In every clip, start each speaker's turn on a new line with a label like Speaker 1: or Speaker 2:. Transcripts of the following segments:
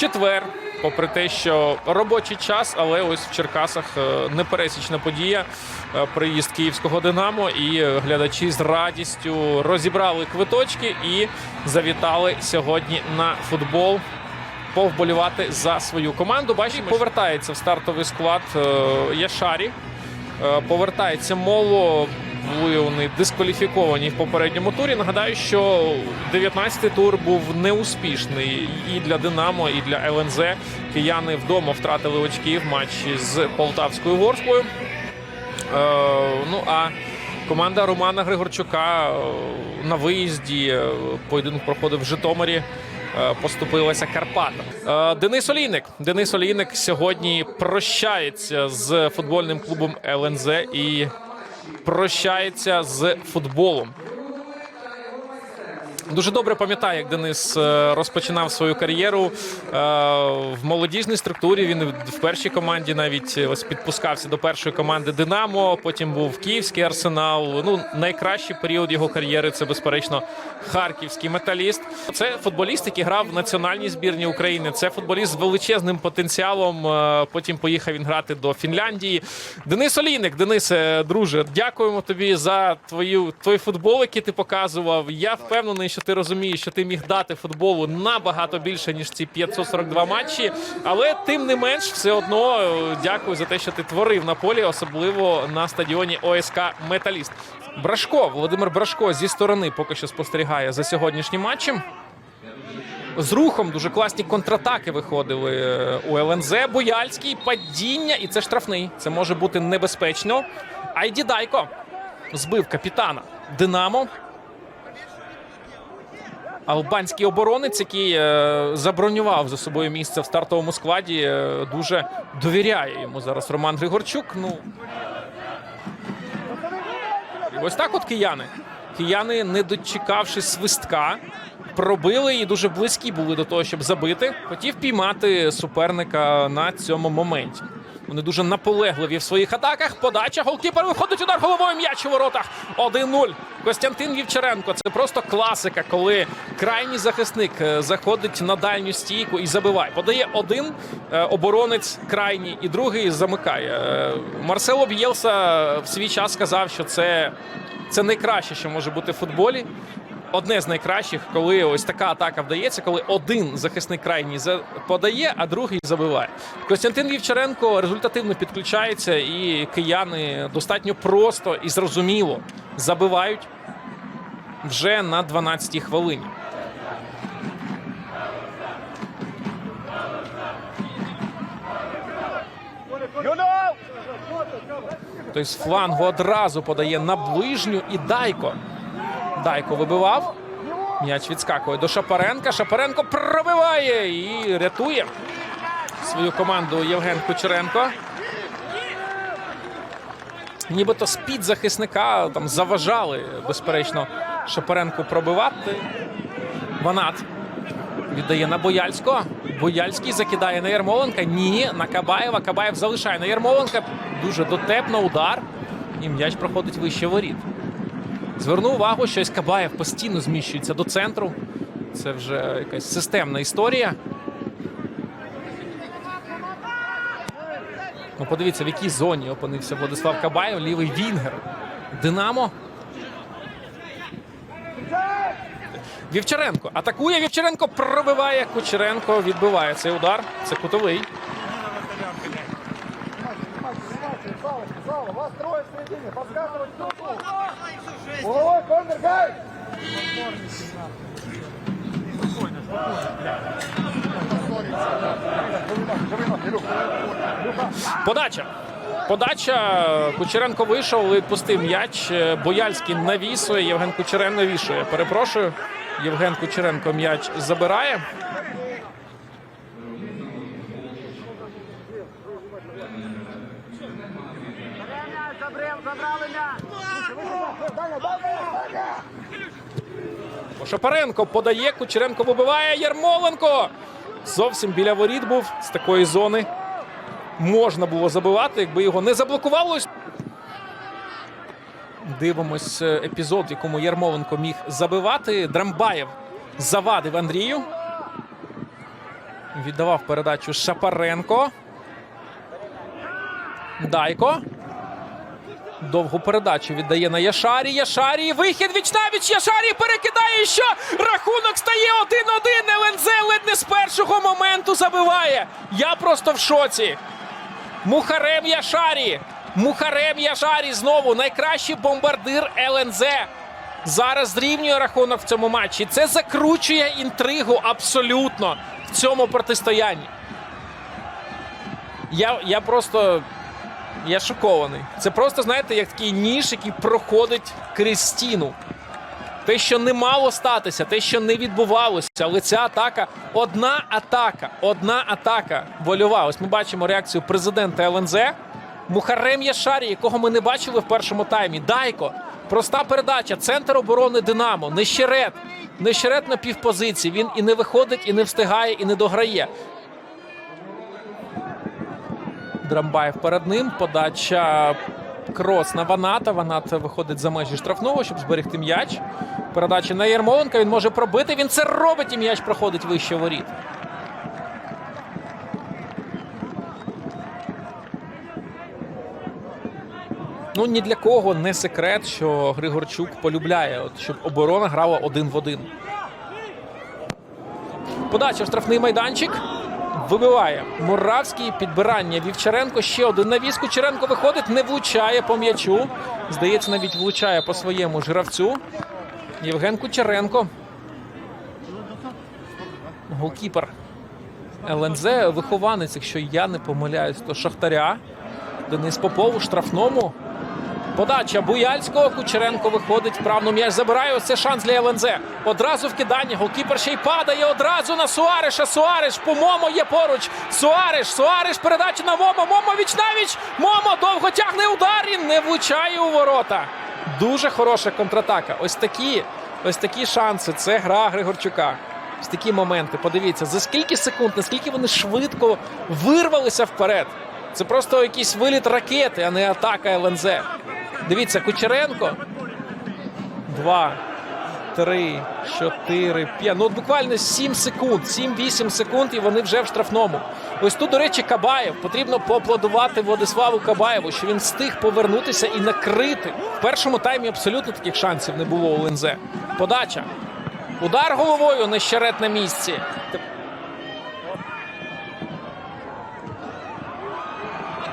Speaker 1: четвер, попри те, що робочий час, але ось в Черкасах е, непересічна подія. е, Приїзд київського Динамо, і глядачі з радістю розібрали квиточки і завітали сьогодні на футбол. Повболівати за свою команду. Бачимо, повертається в стартовий склад е, Яшарі. Повертається Моло. Вони дискваліфіковані в попередньому турі. Нагадаю, що 19-й тур був неуспішний і для Динамо, і для ЛНЗ. Кияни вдома втратили очки в матчі з Полтавською Ворською. Е, ну а команда Романа Григорчука е, на виїзді е, поєдинок проходив в Житомирі. Поступилася Карпатам. Денис Олійник. Денис Олійник сьогодні прощається з футбольним клубом ЛНЗ і прощається з футболом. Дуже добре пам'ятаю, як Денис е, розпочинав свою кар'єру е, в молодіжній структурі. Він в першій команді навіть е, ось підпускався до першої команди Динамо. Потім був Київський арсенал. Ну найкращий період його кар'єри це безперечно харківський металіст. Це футболіст, який грав в національній збірні України. Це футболіст з величезним потенціалом. Потім поїхав він грати до Фінляндії. Денис Олійник, Денисе, друже, дякуємо тобі за твою твій футбол, який ти показував. Я впевнений, що ти розумієш, що ти міг дати футболу набагато більше ніж ці 542 матчі. Але тим не менш, все одно е, дякую за те, що ти творив на полі, особливо на стадіоні ОСК Металіст. Брашко, Володимир Брашко зі сторони поки що спостерігає за сьогоднішнім матчем. З рухом дуже класні контратаки виходили е, у ЛНЗ. Бояльський падіння, і це штрафний. Це може бути небезпечно. Айді Дайко збив капітана Динамо. Албанський оборонець, який е, забронював за собою місце в стартовому складі, е, дуже довіряє йому зараз Роман Григорчук. Ну і ось так от кияни. Кияни, не дочекавшись свистка, пробили і дуже близькі були до того, щоб забити. Хотів піймати суперника на цьому моменті. Вони дуже наполегливі в своїх атаках. Подача голкіпер виходить удар головою м'яч у воротах. 1-0. Костянтин Вівчаренко. Це просто класика, коли крайній захисник е, заходить на дальню стійку і забиває. Подає один е, оборонець крайній, і другий замикає. Е, Марсело Б'єлса в свій час сказав, що це, це найкраще, що може бути в футболі. Одне з найкращих, коли ось така атака вдається, коли один захисник крайній подає, а другий забиває. Костянтин Вівчаренко результативно підключається, і кияни достатньо просто і зрозуміло забивають вже на 12-й хвилині. Тобто з флангу одразу подає на ближню і Дайко. Дайко вибивав. М'яч відскакує до Шапаренка. Шапаренко пробиває і рятує свою команду Євген Кучеренко. Нібито з-під захисника там заважали, безперечно, Шапаренку пробивати. Ванат віддає на Бояльського. Бояльський закидає на Ярмоленка. Ні, на Кабаєва. Кабаєв залишає на Ярмоленка. Дуже дотепно удар. І м'яч проходить вище воріт. Зверну увагу, що Кабаєв постійно зміщується до центру. Це вже якась системна історія. Ну, подивіться, в якій зоні опинився Владислав Кабаєв, лівий Вінгер. Динамо. Вівчаренко атакує. Вівчаренко пробиває. Кучеренко відбиває цей удар. Це кутовий.
Speaker 2: Вас кто Угловой корнер, гай!
Speaker 1: Подача. Подача. Кучеренко вийшов, відпустив м'яч. Бояльський навісує. Євген Кучеренко навішує. Перепрошую. Євген Кучеренко м'яч забирає. Шапаренко подає. Кучеренко вибиває. Ярмоленко. Зовсім біля воріт був з такої зони. Можна було забивати, якби його не заблокувалось. Дивимось е, епізод, в якому Ярмоленко міг забивати. Драмбаєв завадив Андрію. Віддавав передачу Шапаренко. Дайко. Довгу передачу віддає на Яшарі. Яшарі. Вихід віч навіч. Яшарі перекидає. Що? Рахунок стає 1-1. ЛНЗ ледь не з першого моменту забиває. Я просто в шоці. Мухарем Яшарі. Мухарем Яшарі знову найкращий бомбардир ЛНЗ. Зараз зрівнює рахунок в цьому матчі. Це закручує інтригу абсолютно в цьому протистоянні. Я, я просто. Я шокований. Це просто, знаєте, як такий ніж, який проходить крізь стіну. Те, що не мало статися, те, що не відбувалося, але ця атака одна атака, одна атака вольова. Ось ми бачимо реакцію президента ЛНЗ. Мухарем Яшарі, якого ми не бачили в першому таймі. Дайко. Проста передача. Центр оборони Динамо. Нещерет. Нещерет на півпозиції. Він і не виходить, і не встигає, і не дограє. Драмбаєв перед ним. Подача крос на Ваната. Ванат виходить за межі штрафного, щоб зберегти м'яч. Передача на Єрмоленка. Він може пробити. Він це робить, і м'яч проходить вище воріт. Ну ні для кого не секрет, що Григорчук полюбляє, от, щоб оборона грала один в один. Подача штрафний майданчик. Вибиває Муравський. Підбирання Вівчаренко. Ще один навіс. Кучеренко виходить, не влучає по м'ячу. Здається, навіть влучає по своєму ж гравцю. Євген Кучеренко. Голкіпер ЛНЗ. Вихованець, якщо я не помиляюсь, то Шахтаря. Денис Попов у штрафному. Подача Буяльського. Кучеренко виходить вправно. М'яч забирає. Ось це шанс для ЛНЗ. Одразу вкидання. Голкіпер ще й падає одразу на Суареша. Суареш по Момо є поруч. Суареш. Суареш. Передача на Момо. Момо віч. Момо довго тягне удар і не влучає у ворота. Дуже хороша контратака. Ось такі, ось такі шанси. Це гра Григорчука. Ось такі моменти. Подивіться, за скільки секунд, наскільки вони швидко вирвалися вперед. Це просто якийсь виліт ракети, а не атака ЛНЗ. Дивіться, Кучеренко. Два, три, чотири, п'ять. Ну, от буквально 7 секунд, 7-8 секунд, і вони вже в штрафному. Ось тут, до речі, Кабаєв. Потрібно поаплодувати Владиславу Кабаєву, що він встиг повернутися і накрити. В першому таймі абсолютно таких шансів не було у ЛНЗ. Подача. Удар головою нещерет на місці.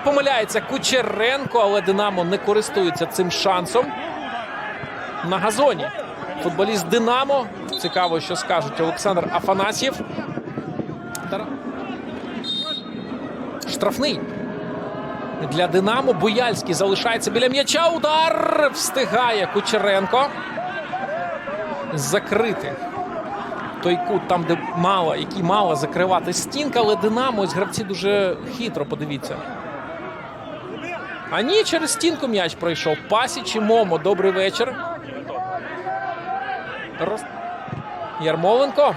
Speaker 1: Не помиляється Кучеренко, але Динамо не користується цим шансом. На газоні. Футболіст Динамо. Цікаво, що скажуть Олександр Афанасьєв. Штрафний. Для Динамо Буяльський залишається біля м'яча. Удар встигає Кучеренко. Закрити той кут, там, де мала, який мала закривати стінка, але Динамо, ось гравці дуже хитро, подивіться. А ні, через стінку м'яч пройшов. Пасіч і Момо. Добрий вечір. Роз... Ярмоленко.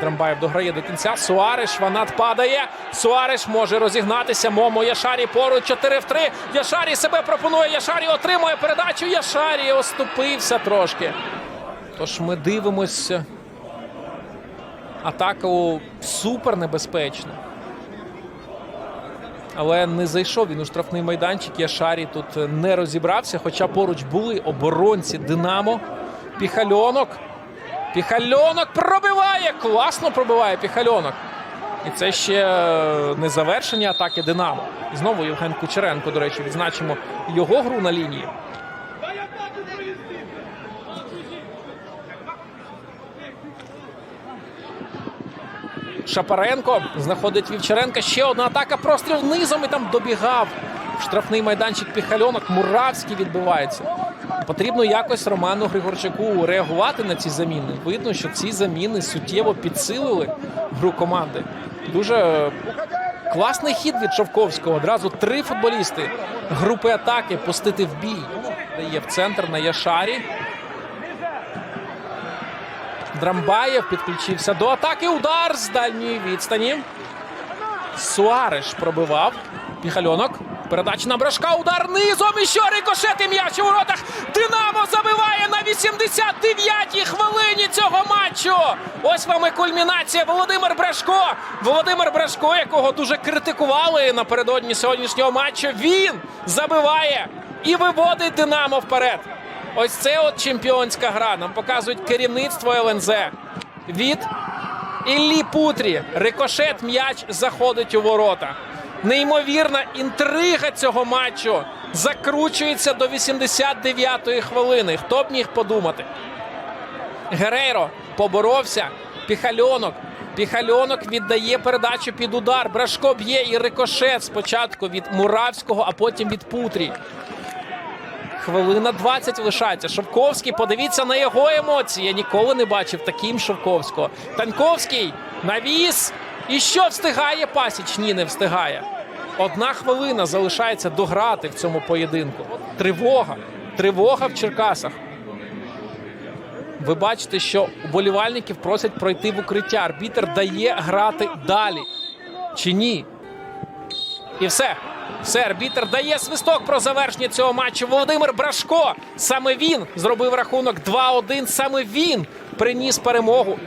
Speaker 1: Драмбаєв дограє до кінця. Суареш. Ванат падає. Суареш може розігнатися. Момо Яшарі поруч 4 в 3. Яшарі себе пропонує. Яшарі отримує передачу. Яшарі оступився трошки. Тож ми дивимося. Атаку супер небезпечна. Але не зайшов він у штрафний майданчик. Яшарі тут не розібрався. Хоча поруч були оборонці Динамо. Піхальонок. Піхальонок пробиває. Класно пробиває Піхальонок. І це ще не завершення атаки Динамо. Знову Євген Кучеренко, до речі, відзначимо його гру на лінії. Шапаренко знаходить Вівчаренка. Ще одна атака. Простріл низом і там добігав. Штрафний майданчик Піхальонок. Муравський відбивається. Потрібно якось Роману Григорчаку реагувати на ці заміни. Видно, що ці заміни суттєво підсилили гру команди. Дуже класний хід від Шовковського. Одразу три футболісти групи атаки пустити в бій. Дає в центр на Яшарі. Драмбаєв підключився до атаки. Удар з дальньої відстані. Суареш пробивав. Піхальонок. Передача на брашка. Удар низом. І що рикошет м'яч у воротах. Динамо забиває на 89-й хвилині цього матчу. Ось вам і кульмінація. Володимир Брашко. Володимир Брашко, якого дуже критикували напередодні сьогоднішнього матчу. Він забиває і виводить Динамо вперед. Ось це от чемпіонська гра. Нам показують керівництво ЛНЗ. Від Іллі Путрі. Рикошет м'яч заходить у ворота. Неймовірна інтрига цього матчу закручується до 89-ї хвилини. Хто б міг подумати? Герейро поборовся. Піхальонок. Піхальонок віддає передачу під удар. Брашко б'є і рикошет спочатку від Муравського, а потім від Путрі. Хвилина 20 лишається. Шовковський, подивіться на його емоції. Я ніколи не бачив таким Шовковського. Таньковський навіс. І що встигає Пасіч? Ні, не встигає. Одна хвилина залишається дограти в цьому поєдинку. Тривога. Тривога в Черкасах. Ви бачите, що уболівальників просять пройти в укриття. Арбітер дає грати далі. Чи ні? І все. Все, арбітер дає свисток про завершення цього матчу. Володимир Брашко. Саме він зробив рахунок 2-1. Саме він приніс перемогу.